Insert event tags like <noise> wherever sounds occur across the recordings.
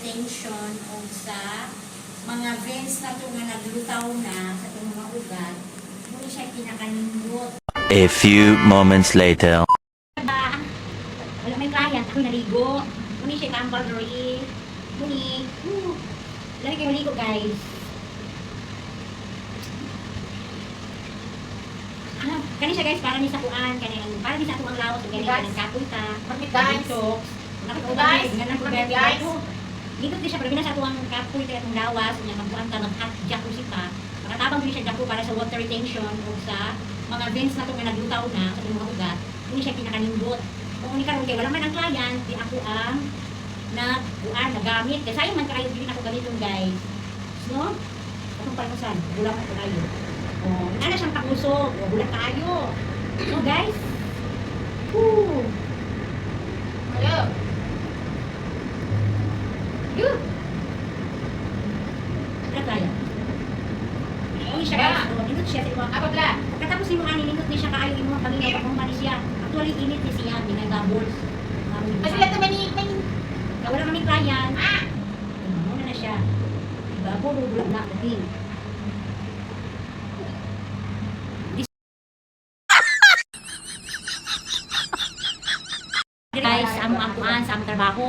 retention o sa mga veins na ito nga naglutaw na sa itong mga ugat, muna siya pinakanindot. A few moments later. Diba? Wala may client, ako naligo. Muni siya tambal dori. Muni, uh, lagi kayo maligo guys. Ah, kani siya guys, para ni sa kuan, kani ang para ni sa tuwang lawas, kani Guys. kanang kapoy ta. Guys. Dito, nakatuwa Guys, problema dito. Di siya, pero sa tuwang kapoy ta itong lawas, niya magkuan ta mag hot jacuzzi pa. Makatabang din siya jacuzzi para sa water retention o sa mga veins na ito nga naglutaw na sa mga ugat. Hindi siya pinakanindot. Kung ni karon kay wala man ang client, di ako ang na kuan nagamit. Kasi sayang man kayo din ako gamiton guys. No? Atong palmasan, bulang ako kayo. Oh, ana siyang kakusog, o bulang kayo. So guys, Woo! Ayo. Yun. Ano kaya? Uy, siya guys. Nindot siya sa mga Apa bla? Pagkatapos ni mga nindot ni siya kaayo mga paminaw pa kung mani siya. Actually, init ni siya. Di nga doubles. Kasi lahat naman ni may Wala kami client. ah. Muna na siya. Puro bulag na din. Guys, sa among ampuan, sa among trabaho,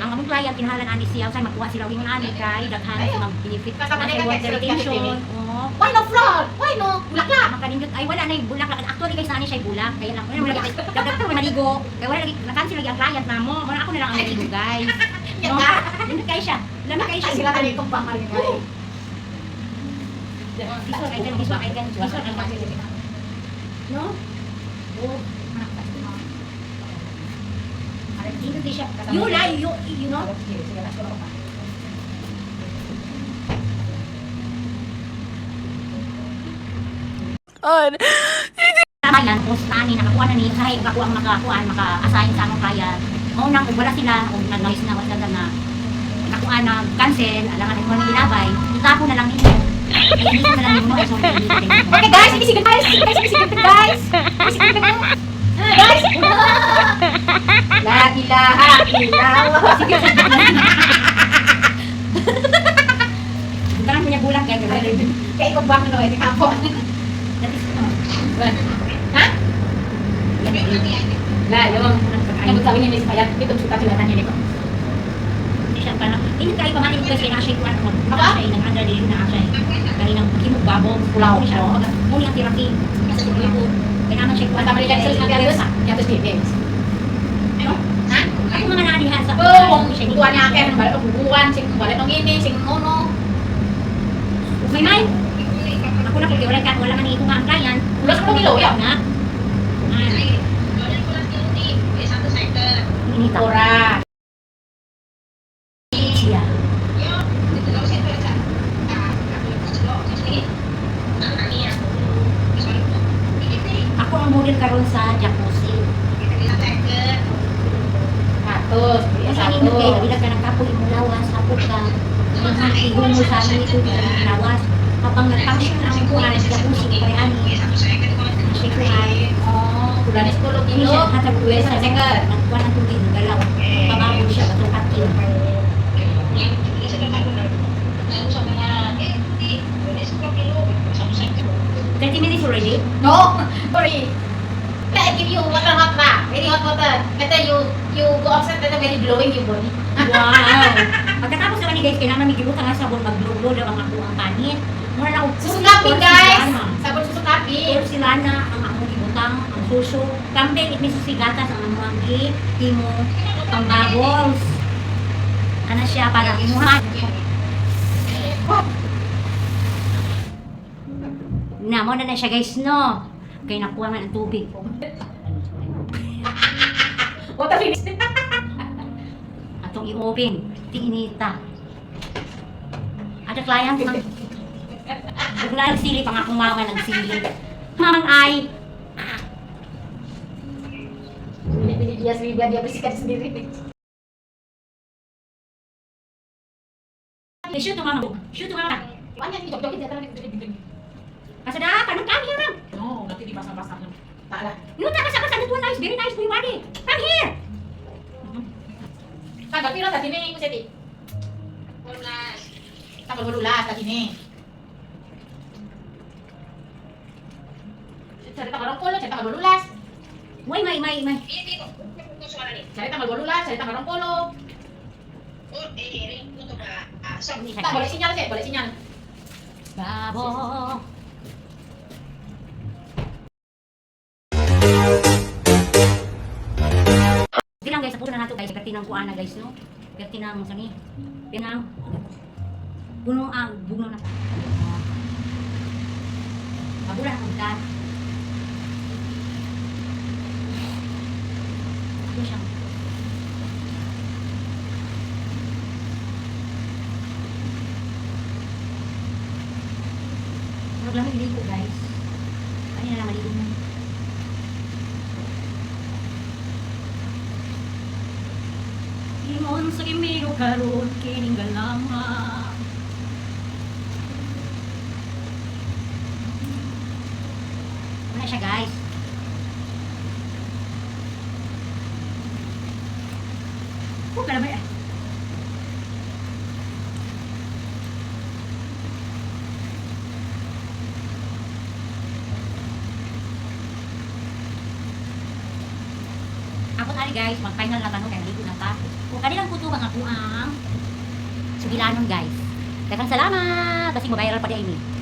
ang among client, kinahalan ani siya, say magkuha sila ng ani kay daghan sa mga benefit sa water retention. Oo. Why no fraud? Why no bulaklak? Makanindot ay wala na yung bulak. Actually guys, nani siya bulak. Kaya lang, wala lagi. Dagdag ko maligo. Kaya wala lagi, na-cancel lagi ang client na mo. Wala ako na lang ang naligo guys. <laughs> No? ka. Nindot kayo siya. Lamang kayo siya. Sila kanito pa marin Oo. This one I can, this one I can, this one I can. No? Oh. Nindot din siya. You lie, you, you know? Tama yan, kung saan ni nakakuha na ni, sahay kakuha ang makakuha, maka-assign sa among kaya. O nang wala sila, o na-noise na, wala na, nakuha na, cancel, alangan na mo ilabay, itapo na lang ninyo. Ay, hindi na lang ninyo, ay sorry. <laughs> Okay guys, ibisigan guys. Guys, ibisigan guys. Ibisigan. Guys. La ilaha illallah. Sige. Bukan punya bulan kayak gitu. Kayak ko bang no, ini kapo. That is, uh, Ha? yan, yan. La, yung Nabot sabi niya ni Payat, ito suka tulatan niya nito. Hindi siya parang, hindi kayo pamanin ko kasi nashay ko ano, Aba? nashay, nag-andra din na ashay. Kaya nang kimog babo, pulaw siya. Muli ang tiraki, sa tuloy ko. Kaya naman siya Mata Maria sa galos, ya terus bibig. Ano? Ha? Ako mga nalihan sa Oh, kung tuan niya akin, balik bubuan, sing balik ng ini, sing ngono. May may. Ako na kung wala ka, wala ka nito nga ang client. Ulas ko kilo, ya. Na. Ah, Inita. Ora. Siya. Ako ang model karon sa jacuzzi. Atus, Kasi satu. hindi kayo, bilag ka ng kapoy mo lawas, hapot ka. Ang igon mo sa amin ito, di ka lawas. Habang nag-function ang kuhan, jacuzzi, kaya ani. Siya kuhan. Oh, bulan es puluh Hindi kilo. siya hatag Dua sa second. Nagkuhan ng tubig, galaw. Pababo siya, batong atin. Thirty minutes already? No, <laughs> sorry. I give you water hot na. Very hot water. Better you you go outside better very glowing your body. Wow! <laughs> Pagkatapos naman ni guys, kailangan may gibutan nga sabon, mag-glow-glow daw ang ako ang panit. Mura na ako, Susukapin guys. Porcelana. Sabon susukapin. Porcelana ang akong gibutang, ang suso. Kambing, it may susigatas ang among gi, timo, ang bubbles. Kana siya para imuha. Na, mo na na siya guys, no? Kaya nakuha man ang tubig. <laughs> Water finish. <laughs> Atong i-open, tinita. Ang client mang Bigla nagsilip ang akong mama nagsilip. Mamang ay, Pilih-pilih dia sendiri biar dia bersihkan sendiri. shoot to mama, shoot to mama. Nih jok-joknya dia terlalu Kasi na, kanang come here, ma'am. No, nanti di pasang-pasang. Tak lah. You tak pasang-pasang, itu nice, very nice, everybody. Come here. Mm-hmm. Kan, tanggal pila tadi nih, Ibu Seti? Tanggal berulas tadi nih. Cari tanggal 20, cari tanggal berulas. May, mai mai mai. Iya, Cari tanggal berulas, cari tanggal 20. Oh, eh, ah, boleh sinyal, Seti, boleh sinyal. Babo. Pinang guys, puno na nato guys, perti ng kuan na guys, no? Perti ng sani. Pinang puno ang buno na. Mabura na kung Ito siya. Huwag lang maligo guys. Kanina lang maligo Ingon sa kimiro karon kining galama. Wala siya guys. Huwag ka Ako tali guys, mag-final na tanong kaya naligo na ta. Kung kanilang kuto mga kuang sugilanon guys. Daghang salamat. Basi mo viral pa di ini.